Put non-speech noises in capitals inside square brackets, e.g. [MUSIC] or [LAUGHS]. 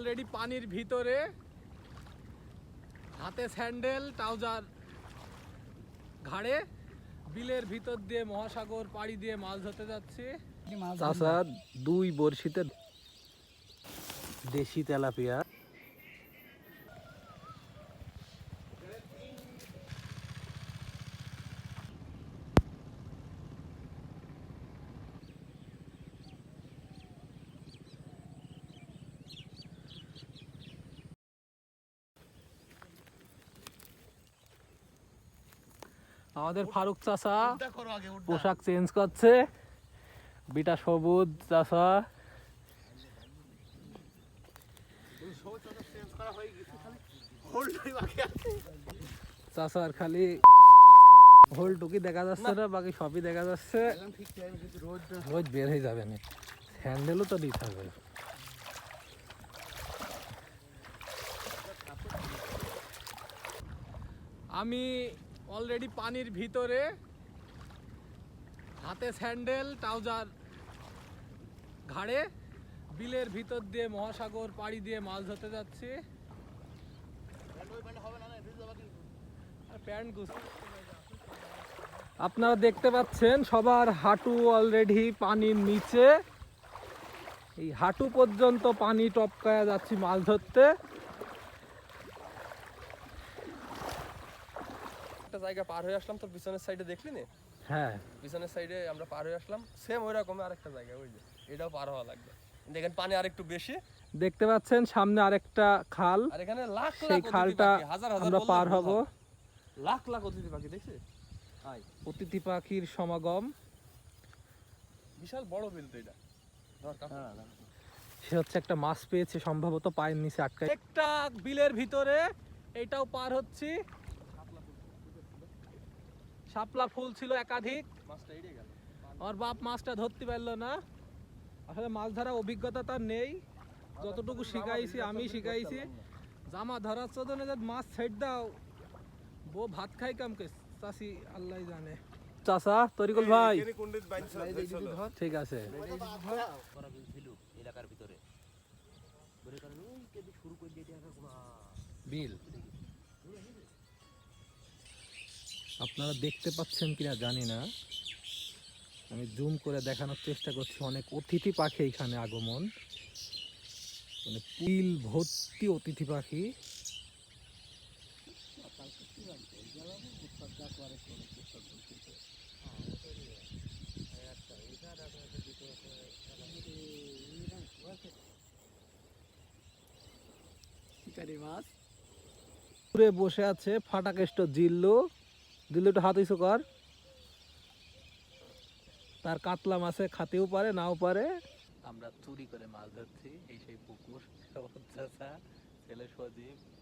Already পানির ভিতরে। হাতে স্যান্ডেল ট্রাউজার ঘাড়ে। বিলের ভিতর দিয়ে মহাসাগর পাড়ি দিয়ে মাছ ধরতে যাচ্ছি। চাষা দুই বড়শিতে দেশি তেলাপিয়া। আমাদের ফারুক চাষা পোশাক চেঞ্জ করছে। বিটা সবুজ চাষা চাষার খালি হোল টুকি দেখা যাচ্ছে না বাকি সবই দেখা যাচ্ছে। রোজ বের হয়ে যাবে না। হ্যান্ডেলও তো দিতে হবে। আমি অলরেডি পানির ভিতরে। হাতে স্যান্ডেল, ট্রাউজার ঘাড়ে। বিলের ভিতর দিয়ে মহাসাগর, পাড়ি দিয়ে মাছ ধরতে যাচ্ছি। আপনারা দেখতে পাচ্ছেন, সবার হাঁটু অলরেডি পানির নিচে। এই হাঁটু পর্যন্ত পানি টপকায়া যাচ্ছি মাছ ধরতে। একটা জায়গা পার হয়ে আসলাম তোর পিছনের সাইডে দেখলি না? হ্যাঁ। পিছনের সাইডে আমরা পার হয়ে আসলাম সেম ওই রকম আরেকটা জায়গা ওই যে এটাও পার হওয়া লাগবে। দেখেন পানি আরেকটু বেশি। দেখতে পাচ্ছেন সামনে আরেকটা খাল। আর এখানে লাখ লাখ সেই খালটা হাজার হাজার আমরা পার হব। লাখ লাখ অতিথি পাখি দেখছিস? আয়। অতিথি পাখির সমাগম। বিশাল বড় বিল তো এটা। সে হচ্ছে একটা মাছ পেয়েছে সম্ভবত পায়ের নিচে আটকায়। একটা বিলের ভিতরে এটাও পার হচ্ছি। শাপলা ফুল ছিল একাধিক। আমার বাপ মাছটা ধরতে পারল না। আসলে মাছ ধরার অভিজ্ঞতা তার নেই। যতটুকু শিখাইছি আমি শিখাইছি। জামা ধরার চোদনে যদি মাছ ছেড় দাও বউ ভাত খাই কামকে চাষি আল্লাহ জানে। চাষা তরিকুল ভাই। ঠিক আছে। এলাকার ভিতরে। বিল। আপনারা দেখতে পাচ্ছেন কিনা জানি না। আমি জুম করে দেখানোর চেষ্টা করছি অনেক অতিথি পাখি এখানে আগমন। মানে পিল ভর্তি অতিথি পাখি। পুরে বসে আছে ফাটাকেষ্ট জিল্লু। জিল্লু একটু হাত ইসু কর। তার কাতলা মাছে খাতেও পারে, নাও পারে। আমরা চুরি করে মাছ ধরছি, এই সেই পুকুর। [LAUGHS] ছেলে সজীব।